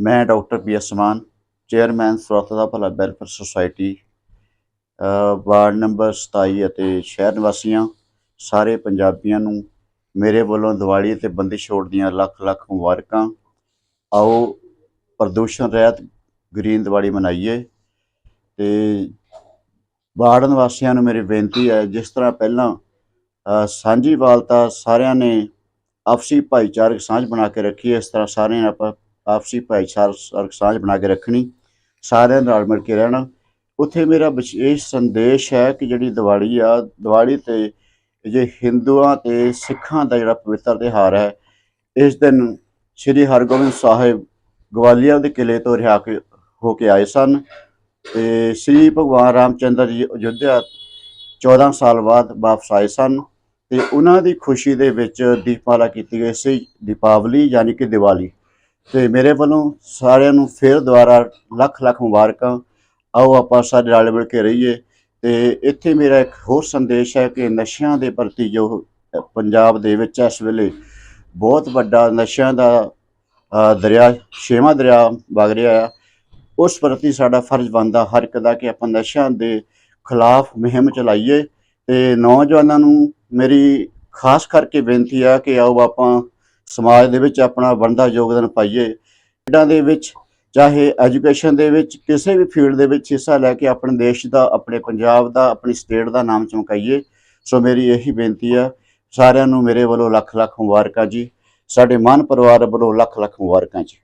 ਮੈਂ doctor P S Mann chairman ਸਵਾਸਥ ਦਾ ਭਲਾ ਵੈਲਫੇਅਰ ਸੁਸਾਇਟੀ ਵਾਰਡ ਨੰਬਰ 27 ਅਤੇ ਸ਼ਹਿਰ ਨਿਵਾਸੀਆਂ ਸਾਰੇ ਪੰਜਾਬੀਆਂ ਨੂੰ ਮੇਰੇ ਵੱਲੋਂ ਦੀਵਾਲੀ ਤੇ ਬੰਦੀ ਛੋੜ ਦੀਆਂ ਲੱਖ ਲੱਖ ਮੁਬਾਰਕਾਂ। ਆਓ ਪ੍ਰਦੂਸ਼ਣ ਰਹਿਤ ਗ੍ਰੀਨ ਦੀਵਾਲੀ ਮਨਾਈਏ। ਤੇ ਵਾਰਡ ਨਿਵਾਸੀਆਂ ਨੂੰ ਮੇਰੀ ਬੇਨਤੀ ਹੈ ਜਿਸ ਤਰ੍ਹਾਂ ਪਹਿਲਾਂ ਸਾਂਝੀ ਵਾਲਤਾ ਸਾਰਿਆਂ ਨੇ ਆਪਸੀ ਭਾਈਚਾਰਕ ਸਾਂਝ ਬਣਾ ਕੇ ਰੱਖੀ ਹੈ, ਇਸ ਤਰ੍ਹਾਂ ਸਾਰਿਆਂ ਨੇ ਆਪਾਂ ਆਪਸੀ ਭਾਈਚਾਰਕ ਸਾਂਝ ਬਣਾ ਕੇ ਰੱਖਣੀ, ਸਾਰਿਆਂ ਨਾਲ ਮਿਲ ਕੇ ਰਹਿਣਾ। ਉੱਥੇ ਮੇਰਾ ਵਿਸ਼ੇਸ਼ ਸੰਦੇਸ਼ ਹੈ ਕਿ ਜਿਹੜੀ ਦੀਵਾਲੀ ਆ, ਦੀਵਾਲੀ ਤੇ ਜੇ ਹਿੰਦੂਆਂ ਤੇ ਸਿੱਖਾਂ ਦਾ ਜਿਹੜਾ ਪਵਿੱਤਰ ਤਿਉਹਾਰ ਹੈ, ਇਸ ਦਿਨ ਸ੍ਰੀ ਹਰਗੋਬਿੰਦ ਸਾਹਿਬ ਗਵਾਲੀਅਰ ਦੇ ਕਿਲੇ ਤੋਂ ਰਿਹਾ ਕੇ, ਹੋ ਕੇ ਆਏ ਸਨ ਤੇ ਸ੍ਰੀ ਭਗਵਾਨ ਰਾਮਚੰਦਰ ਜੀ ਅਯੁੱਧਿਆ 14 ਸਾਲ ਬਾਅਦ ਵਾਪਸ ਆਏ ਸਨ ਤੇ ਉਹਨਾਂ ਦੀ ਖੁਸ਼ੀ ਦੇ ਵਿੱਚ ਦੀਪਮਾਲਾ ਕੀਤੀ ਗਈ ਸੀ, ਦੀਪਾਵਲੀ ਯਾਨੀ ਕਿ ਦੀਵਾਲੀ। ਤੇ ਮੇਰੇ ਵੱਲੋਂ ਸਾਰਿਆਂ ਨੂੰ ਫਿਰ ਦੁਬਾਰਾ ਲੱਖ ਲੱਖ ਮੁਬਾਰਕਾਂ। ਆਓ ਆਪਾਂ ਸਾਰੇ ਰਲ ਮਿਲ ਕੇ ਰਹੀਏ। ਤੇ ਇੱਥੇ ਮੇਰਾ ਇੱਕ ਹੋਰ ਸੰਦੇਸ਼ ਹੈ ਕਿ ਨਸ਼ਿਆਂ ਦੇ ਪ੍ਰਤੀ ਜੋ ਪੰਜਾਬ ਦੇ ਵਿੱਚ ਇਸ ਵੇਲੇ ਬਹੁਤ ਵੱਡਾ ਨਸ਼ਿਆਂ ਦਾ ਦਰਿਆ, ਛੇਵਾਂ ਦਰਿਆ ਵਗ ਰਿਹਾ ਆ, ਉਸ ਪ੍ਰਤੀ ਸਾਡਾ ਫਰਜ਼ ਬਣਦਾ ਹਰ ਇੱਕ ਦਾ ਕਿ ਆਪਾਂ ਨਸ਼ਿਆਂ ਦੇ ਖਿਲਾਫ ਮੁਹਿੰਮ ਚਲਾਈਏ। ਤੇ ਨੌਜਵਾਨਾਂ ਨੂੰ ਮੇਰੀ ਖਾਸ ਕਰਕੇ ਬੇਨਤੀ ਆ ਕਿ ਆਓ ਆਪਾਂ ਸਮਾਜ ਦੇ ਵਿੱਚ ਆਪਣਾ ਬਣਦਾ ਯੋਗਦਾਨ ਪਾਈਏ। ਖੇਡਾਂ ਦੇ ਵਿੱਚ, ਚਾਹੇ ਐਜੂਕੇਸ਼ਨ ਦੇ ਵਿੱਚ, ਕਿਸੇ ਵੀ ਫੀਲਡ ਦੇ ਵਿੱਚ ਹਿੱਸਾ ਲੈ ਕੇ ਆਪਣੇ ਦੇਸ਼ ਦਾ, ਆਪਣੇ ਪੰਜਾਬ ਦਾ, ਆਪਣੀ ਸਟੇਟ ਦਾ ਨਾਮ ਚਮਕਾਈਏ। ਸੋ ਮੇਰੀ ਇਹੀ ਬੇਨਤੀ ਆ, ਸਾਰਿਆਂ ਨੂੰ ਮੇਰੇ ਵੱਲੋਂ ਲੱਖ ਲੱਖ ਮੁਬਾਰਕਾਂ ਜੀ। ਸਾਡੇ ਮਾਨ ਪਰਿਵਾਰ ਵੱਲੋਂ ਲੱਖ ਲੱਖ ਮੁਬਾਰਕਾਂ ਜੀ।